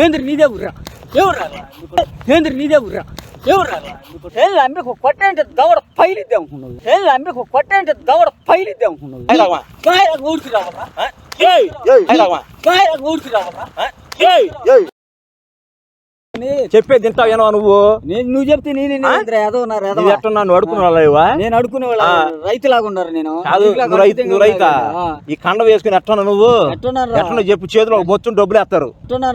ఏంద్ర నీదే ఊర్రా? ఎవరు ఏంద్ర నీదే ఊర్రా? ఎవరు ఏం అమ్మకు కొట్టంటే దవడ పైలిద్దే అనుకున్నావు. ఏం అమ్మకు కొట్టంటే దవడ పైలిద్దే అనుకున్నావు. అయిలాగమా? బాయ్ ఊరికి రావాలా ఏయ్ ఏయ్. చెప్పేది తింటావు ఏనో నువ్వు నేను నువ్వు చెప్తే నేను ఆ? ఏదో ఉన్నారు ఏదో ఇది ఎట్టున్నా నువ్వు అడుకున్నావా ఇవా నేను అడుకునే వాళ్ళ ఆ. రైతులాగా ఉన్నారు నేను రైతు నువ్వు రైతా. ఈ కండ వేసుకుని ఎట్టున్నా నువ్వు? ఎట్టున్నా చెప్పు చేతిలో ఒక బొచ్చుని డబ్బులు వేస్తారు?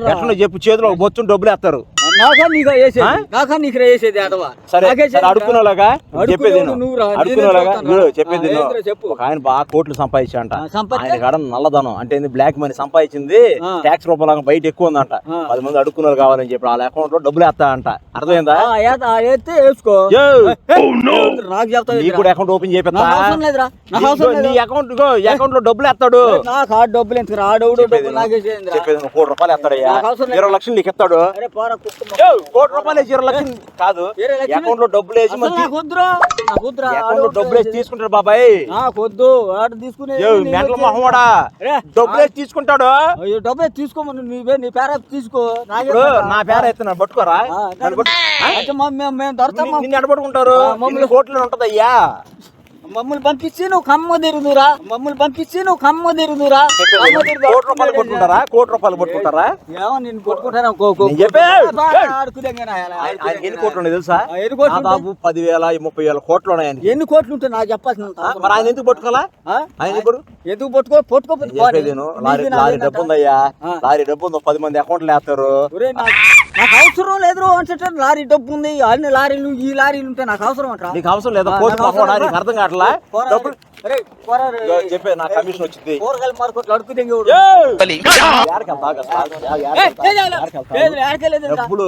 ఎట్టున్నా చెప్పు చేతిలో ఒక బొచ్చుని డబ్బులు వేస్తారు నాకా నీగా వేసేది ఆ? నాకా నీకు వేసేది అడవా సరే చెప్పేది చెప్పు. ఆయన బాగా కోట్లు సంపాదించంట ఆ, సంపాదించా? ఆయన కాడ నల్లధనం అంటే బ్లాక్ మనీ సంపాదించింది. ట్యాక్స్ రూపంలో బయట ఎక్కువ ఉందంట. పది మంది అడుక్కున్నారు కావాలని చెప్పి వాళ్ళ అకౌంట్లో డబ్బులు వేస్తా అంట అర్థమైందా ఎత్తే వేసుకో! నాకు నీ కూడా అకౌంట్ ఓపెన్ చేపిస్తా. నాకు అవసరం లేదురా. నాకు అవసరం నీ అకౌంట్లో డబ్బులు వేస్తాడు. నాకు ఆ డబ్బులు ఎందుకు రా? డబ్బులు డబ్బులు చెప్పేది కోటి రూపాయలు లేదు. ఇరవై లక్షలు నీకు ఇస్తాడు. కోటి రూపాయలు వేసి ఇరవై లక్షలు కాదు? అకౌంట్లో డబ్బులు వేసి అసలు మంచి నాకు వద్దురా. నాకు వద్దురా. అకౌంట్లో డబ్బులు వేసి తీసుకుంటాడు బాబాయ్. నాకు వద్దు. ఆడు తీసుకునే యో, మెంటల్ మొహమోడా. రే, డబ్బులు వేసి తీసుకుంటాడు. అయ్యో డబ్బే తీసుకోమని. నువ్వే నీ పేర తీసుకో. నా పేరు అయితే నన్ను పట్టుకోరా? నన్ను మమ్మల్ని కోట్లు ఉంటది అయ్యా మమ్మల్ని పంపించి నువ్వు కమ్మ తెరుగుదురా మమ్మల్ని పంపించి నువ్వు కమ్మ తెరుగుదురా కోటి రూపాయలు పట్టుకుంటారా? కోటి రూపాయలు పట్టుకుంటారా? ఏమో నేను చెప్పే. ఎన్ని ఎన్ని కోట్లు ఉన్నాయి తెలుసా? ఎన్ని కోట్లు దాదాపు పదివేల ముప్పై వేల కోట్లు ఉన్నాయి ఆయనకి. కోట్లు ఉంటాయి? నాకు చెప్పాల్సిన మరి ఆయన ఎందుకు పట్టుకోవాలా? ఆయన ఇప్పుడు ఎందుకు పట్టుకో పట్టుకోపోతే. లారీ డబ్బు ఉందయ్యా. లారీ డబ్బు ఉందో పది మంది అకౌంట్లు వేస్తారు నాకు అవసరం లేదు అంటే లారీ డబ్బు ఉంది అన్ని లారీలు ఈ లారీలు ఉంటే నాకు అవసరం అంటారా? నీకు అవసరం లేదా. నీకు అర్థం కావట్లా? డబ్బులు చెప్పేది నా కమిషన్ వచ్చింది కూరగాయల అడుగు? డబ్బులు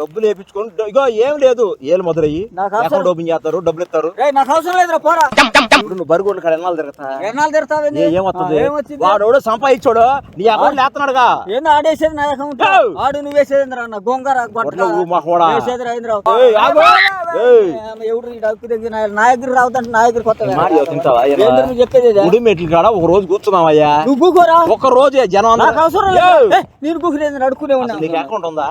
డబ్బులు వేయించుకొని డ- ఇగో ఏం లేదు ఏళ్ళు మొదలయ్యి అకౌంట్ ఓపెన్ చేస్తారు డబ్బులు ఇస్తారు నాకు అవసరం లేదురా పోరా ఇప్పుడు నువ్వు బరిగోడ్ల కాడ ఎన్నాళ్ళు తిరుగుతా ఏమొస్తుంది ఏమొచ్చింది వాడు సంపాదించాడు నీ అకౌంట్ వేస్తున్నాడుగా ఏంది ఆడేసేది నా అకౌంట్! ఆడు నువ్వు వేసేది రా నా గొంగర మహోడా. వేసేది రాయింద్రా ఏయ్, ఆగు. ఏయ్. ఎవరు డబ్బు దగ్గర నా- రావద్దంటే నా దగ్గర కొత్త చెప్పేది మెట్ల కాడ ఒక రోజు కూర్చున్నావయ్యా. నువ్వు కూకోరా? ఒక రోజే జనం నాకు అవసరం! లేదు. నేను కూకునేది అడుక్కునే ఉన్నా. నీకు అకౌంట్ ఉందా?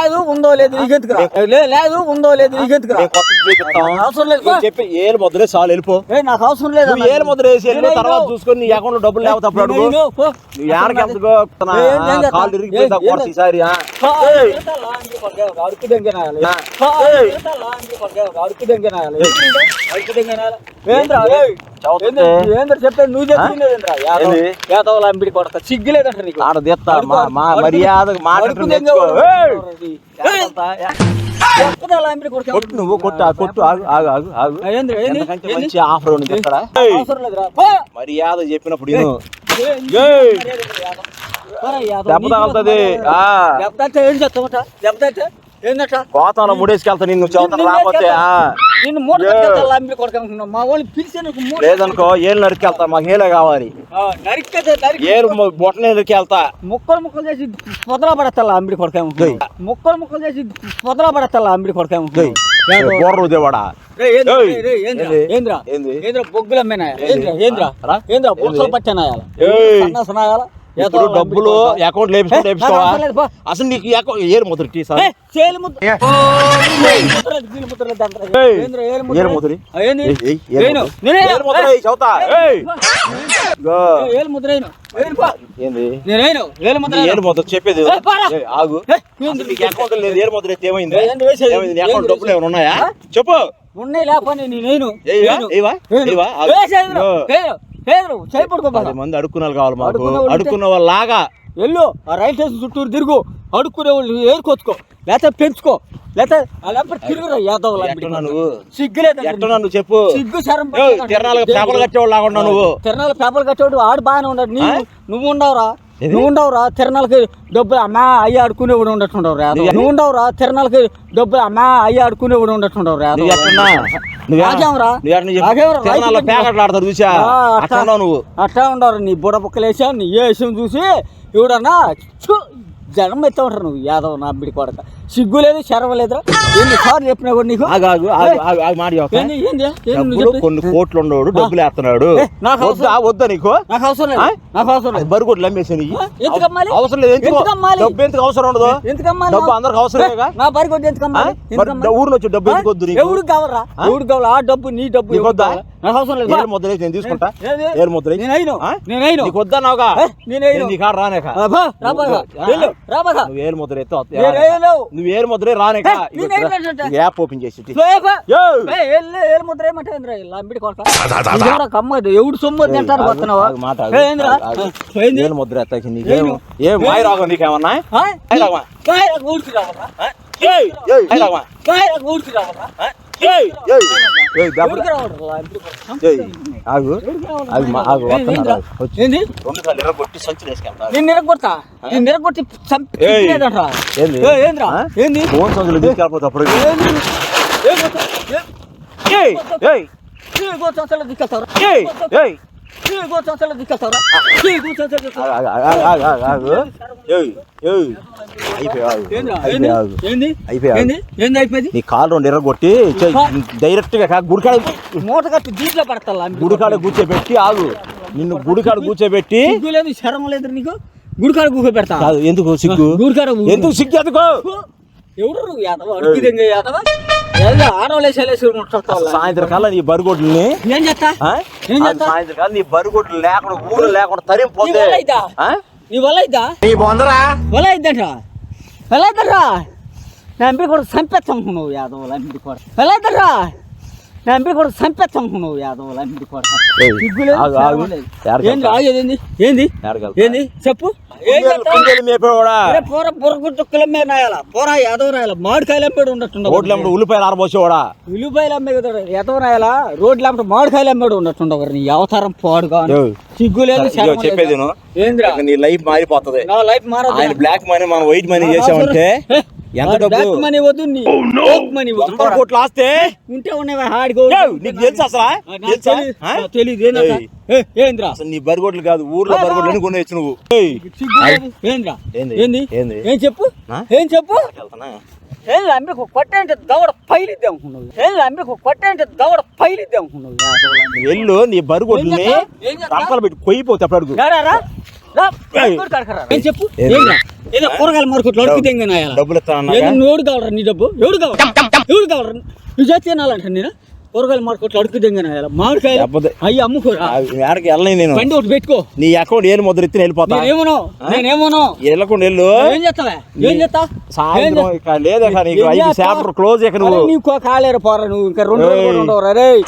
లేదు ఉందో లేదు నీకెందుకురా నాకు లే- లేదు ఉందో లేదు నీకెందుకురా నేను కొత్తది చేపిస్తాం. నాకు అవసరం లేదు చెప్పి ఏలు ముద్రే చాలు వెళ్ళిపో. నాకు అవసరం లేదు ఏలు ముద్ర వేసి తర్వాత చూసుకొని నీ అకౌంట్ డబ్బులు లేకపోతే అప్పుడు అడుగు. నువ్వు ఏం చేస్తా? కాళ్ళు ఇరిగిపోయిందా ఏం కొరత ఈసారి ఆ? ఏయ్! అంబిడి కొడక సిగ్గులేదంట నీకు. ఆడ తెస్తా మా మర్యాద కొట్టు నువ్వు కొట్టు కొట్టు ఆగు ఆగు ఆగు? మంచి ఆఫర్ ఉంది ఇక్కడ. మర్యాద చెప్పినప్పుడు. దెబ్బ తగులుతుంది దెబ్బ దెబ్బ కోతంలో ముడేసుకెళ్తా నిన్ను చదువుతా నిన్ను రాకపోతే. నిన్ను అంబిడి కొడక. మా వాళ్ళు పిలిచే లేదనుకో ఏళ్ళు నరికెళ్తా మాకు ఏలే కావాలి. ఏలు బొట్టనే నరికెళ్తా ముక్కలు ముక్కలు చేసి పొదలా పడతా అంబిడి కొడకేమో గయ్. ముక్కలు ముక్కలు చేసి పొదలా పడతా అంబిడి కొడకేమో గయ్. బోర్రు దేవాడా? ఏంద్రా? ఏంది? ఏంద్రా? ఏంద్రా? ఏంద్రా? బొక్కలు పట్టానాయాల ఇప్పుడు డబ్బులు అకౌంట్ లేపించుకోవా. అసలు నీకు ఏరు ముద్ర సార్? ముద్ర. చదువుతా ఏలు. ఏంది? నేనేను. ఏలు. ఏలు చెప్పేది ఆగు. నీకు అకౌంట్ లేదు ఏరు ముద్ర అయితే ఏమైంది? ఏమైంది? అకౌంట్ డబ్బులు ఏమైనా ఉన్నాయా? చెప్పు. ఉన్నాయి లేకపోతే నేను? ఇగో. చేపడుకో పది మంది అడుక్కున్నారు కావాలి మాకు. అడుక్కున్న వాళ్ళు లాగా వెళ్ళు ఆ రైల్ స్టేషన్ చుట్టూరు తిరుగు. అడుక్కునే వాళ్ళు ఏరుకొచ్చుకో లేకపోతే పెంచుకో నువ్వు? నువ్వు చెప్పు. సిగ్గు తిరణాలకు పేపర్లు కట్టేవాళ్ళు లాగా ఉన్నావు నువ్వు. తిరణాల పేపర్లు కట్టేవాడు ఆడు బాగానే ఉన్నాడు. నీ ఆ? నువ్వు? నువ్వు ఉండవురా తిరణాలకి డబ్బులు అమ్మా అయ్యి ఆడుకునేవాడు ఉండట్టుండవు యాదవ్ నువ్వు- నువ్వు ఉండవురా తిరణాలకి డబ్బులు అమ్మా అయ్యి ఆడుకునేవాడు ఉండట్టుండవు యాదవ్ నువ్వు ఎట్టున్నా నువ్వు నాకేమరా? నువ్వు ఎట్లా చెప్పు నాకేమరా? తిరణాల్లో రైతు ప్యాకెట్లు ఆడతారు చూసా ఆ, అట్టా. అట్లా ఉన్నావు నువ్వు అట్లా ఉండరు నీ బుడ బుక్కలేసా నీ వేసం చూసి ఎవడన్నా జనం ఎత్తా ఉంటారు నువ్వు యాదవ్ నా బిడి కొడక సిగ్గు లేదు శరవ లేదురా ఎన్ని సార్లు చెప్పినా కూడా నీకు ఆగు ఆగు ఆగు ఆగు ఆగు మాట చెప్తా. ఏంది ఏంది ఏంది నువ్వు డబ్బులు చెప్పేది? కొన్ని కోట్లు ఉండోడు డబ్బులు వేస్తున్నాడు నాకు అవసరం- వద్దా వద్దా నీకు నాకు అవసరం లేదు ఆ? నాకు అవసరం లేదు బరుగుడ్లు అమ్మేసి ఆ? ఎందుకు అమ్మాలి? అవసరం లేదు ఎందుకు ఎందుకు అమ్మాలి? డబ్బు ఎందుకు అవసరం ఉండదు ఎందుకు అమ్మాలి డబ్బు అందరికి అవసరమేగా నా బరి కొట్టి ఎందుకు అమ్మాలి? ఆ? ఎందుకు మరి అమ్మాలి? ఊరు నుంచి డబ్బు ఎందుకు వద్దు నీకు ఎవరికి కావాలరా ఆ? ఎవరికి కావాలి ఆ డబ్బు నీ డబ్బు నీకు ఎవరికి వద్దా? కావాలి? నాకు అవసరం లేదు ఏడు ముద్ర నేను తీసుకుంటా ఏది? ఏడు ముద్ర నేను అయిను ఆ? నేను అయిను నీకు వద్దన్నావుగా ఏ, నేను అయిను. నీ కాడ రానేక అబ్బా, రాబాగా? వెళ్ళు రాబాగా నువ్వు ఏడు ముద్ర ఎత్తు నేను. నువ్వు ఏడు ముద్ర రానేక ఏ, నేను వేయనంటే. యాప్ ఓపెన్ చేసి ఇటు. స్లోయపా. యో! ఏ, ఎల్లు, ఏలు ముద్ర ఏమంటే ఏందిరా, ఇలా అంబిడి కొడక. ఇదేమరా కమ్మది, ఎవడు సొమ్ము తింటారు పోతున్నావా? ఆగు, మాట ఆగు, ఏ, ఏందిరా? ఆగు, ఆగు. ఏంది? ఏడు ముద్ర ఎత్తాకి. ఏం మాయ రాగం నీకేమన్నా రావా. ఆగు? ఆగు, ఆగు, ఏ, వస్తున్నా, ఏందిరా? ఆగు. వచ్చి. ఏంది రెండు సార్లు ఎర్రగొట్టి సంచులు వేసుకెళ్తా. నేను నిరగొడతా నేను నిరగొట్టి. చంపేదట్రా. ఏంది? ఏ, ఏందిరా? ఏంది ఫోన్ సంచులు తీసుకెళ్ళిపోతే అప్పుడు ఏయ్, ఏయ్? ఏయ్, నీ కాలు రెండు ఎర్రగొట్టి డైరెక్ట్గా గుడికాడ మూట కట్టి దీంట్లో పడతా గుడికాడ కూర్చోబెట్టి ఆగు నిన్ను గుడికాడ కూర్చోబెట్టి లేదు శరం లేదు నీకు గుడికాడ కూక పెడతా ఎందుకు సిగ్గు గుడికాడ ఎందుకు సిగ్గు ఎందుకు ఎవరు యాదవ అడుగు యాదవ ఏదో ఆడవలేసేలేసి సాయంత్రం కల్లా నీ బరిగొడ్లని ఏం చేస్తా? ఆ? ఏం అది చేస్తా? సాయంత్రం కల్లా నీ బరిగొడ్లు లేకుండా ఊరు లేకుండా తరిగిపోతే నీ వల్ల? నీ వల్ల బొందరా? వల్ల ఎలా ఇద్దరా నా ఎంపీ కూడా నువ్వు యాదవులు ఎంపీ కూడా ఇద్దరా నా ఎంపీ కూడా నువ్వు యాదవులు ఎంపీ కూడా ఏంది ఏంది? ఏంది? చెప్పు. కుందేలు- మేపేవాడా? పోర నాయాల పోర యాదవ రాయాల? మామిడికాయలు అమ్మేడు రోడ్ల వెంబడి ఉల్లిపాయలు ఆరబోసేవాడా? ఉల్లిపాయలు అమ్మే కదా ఎదవ రాయాల? రోడ్లు అమ్మట మామిడికాయలు అమ్మేడు ఉండట్టుండవు నీ అవతారం పోడుగా ఏయ్. సిగ్గు లేదు ఇదిగో శరం లేదు. చెప్పేది నీ లైఫ్ మారిపోతుంది. నా లైఫ్ మారదు. ఆయన బ్లాక్ మనీ మనం వైట్ మనీ చేసామంటే ఎంత డబ్బు? బ్లాక్ మనీ వద్దు నీ. బ్లాక్ మనీ వద్దు. వందల కోట్లు ఆస్తే? ఉంటే ఉన్నవా హాడిగో ఏయ్, నీకు తెలుసా అసలు? తెలుసా? ఆ? తెలియదు ఏంద్రా ఏయ్. ఏంద్రా? అసలు నీ బరిగొడ్లు కాదు ఊర్లో బరిగొడ్లు ఎన్ని కొనేచ్చు నువ్వు. ఏంద్రా? ఏంది? ఏంది? ఏంది? ఏం చెప్పు? ఏం చెప్పు? వెళ్తానా? ఏం అమ్మకు కొట్టంటే దవడ పైలిద్ది అనుకున్నావు? ఏం అమ్మకు కొట్టంటే దవడ పైలిద్ది అనుకున్నావు? నువ్వు వెళ్ళు నీ? రంపలు పెట్టి కొయ్యిపోతే అప్పుడు అడుగు రా? రా, చెప్పు? ఏంద్రా? ఏదో కూరగాయల మార్కెట్లో అడుగు తెంగనాయాల డబ్బులు నోడు కావాలరా నీ డబ్బు? ఎవడు కావాలి ఎవడు కావాలరా? నువ్వు చేతి తినాలంట నేను? కూరగాయల మార్కెట్లో అడుగు మామిడికాయలు లేకపోతే- అయ్యి అమ్ముకోరా? వెళ్ళని నేను. బండి ఒకటి పెట్టుకో. నీ అకౌంట్ ఏలు ముద్ర వెళ్ళిపోతా. నేనేమోనో? నేనేమోనో? వెళ్ళకుండా వెళ్ళు. ఏం చేస్తావా? ఏం చేస్తా? సాయంత్రం ఇక లేదా? చాప్టర్ క్లోజ్ నువ్వు. నీకు కాలేరు పోరా నువ్వు. ఇంకా రెండు రోజులు. ఉండవు రే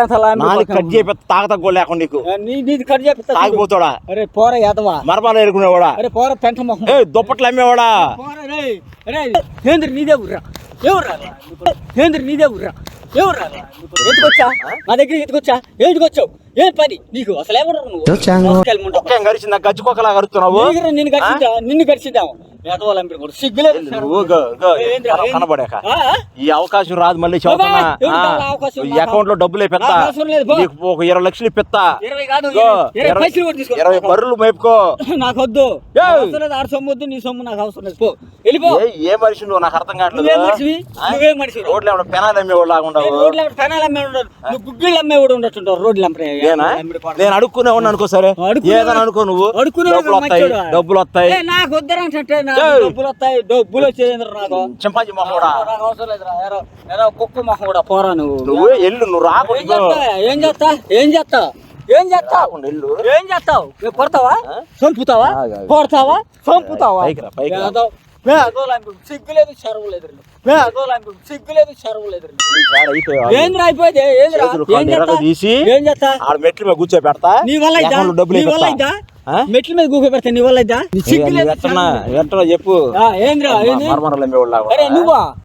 అసలు కట్ చేపి తాగత గోల్ లేకుండా నీకు. నీ నీది కట్ చేపిస్తా. తాగిపోతాడా అరే పోరా యాదవా. మరపాలు ఎరుకునేవాడా? అరే పోరా పెంట మొహం. దుప్పట్లు అమ్మేవాడా? పోరా రే రే ఏంద్ర నీదే ఏంద్ర నీదే ఊర్రా. ఎవరు ఎందుకొచ్చా? మా దగ్గర ఎందుకొచ్చా? ఎందుకొచ్చావు? ఏం పని? నీకు అసలు నువ్వు. గరుతున్నావు నీకు నిన్ను గడిచిందా నిన్ను గడిచిందాము కనబడాక? ఈ అవకాశం రాదు మళ్ళీ? ఈ అకౌంట్లో డబ్బులు పెత్తా నాకు అవసరం లేదు, పో. నీకు ఒక ఇరవై లక్షలు ఇప్పిస్తా. ఇరవై బర్రెలు మేపుకో. నాకు వద్దు. ఆడ సొమ్ము వద్దు నీ సొమ్ము నాకు అవసరం లేదు. వెళ్ళిపో. ఏ మనిషి నువ్వు? నాకు అర్థం కావట్లేదు? నువ్వే మనిషివి? నువ్వే మనిషి రోడ్లు ఏమన్నా పెనాలు అమ్మేవాళ్ళు లాగుండవు రోడ్ల పెనాలు అమ్మే నువ్వు గుగ్గిళ్ళు రోడ్లు నేనా? అడుక్కునే ఉన్నా అనుకో సరే. ఏదని అనుకో నువ్వు. అడుక్కునే డబ్బులు వస్తాయి నాకు వద్దరంటే. డబ్బులు వస్తాయి డబ్బులు వచ్చేది నాకు. చింపాజీ మొహోడా నాకు అవసరం లేదురా. ఏరో ఏరో కుక్క మొహం కూడా పోరా నువ్వు. నువ్వు ఎల్లు నువ్వు ఏం చేస్తా? ఏం చేస్తా? ఏం చేస్తా? ఏం చేస్తావు ఏం చేస్తావు? కొడతావా? చంపుతావా. కొడతావా? చంపుతావా? సిగ్గులేదు సిగ్గులేదు ఏంద్రా అయిపోయింది? ఏం చేస్తా? ఏం చేస్తా? మెట్ల మీద కూర్చో పెడతా నీ వల్ల నీ వల్ల? మెట్ల మీద గూప పెడతా నీ వల్ల చెప్పు. నువ్వా?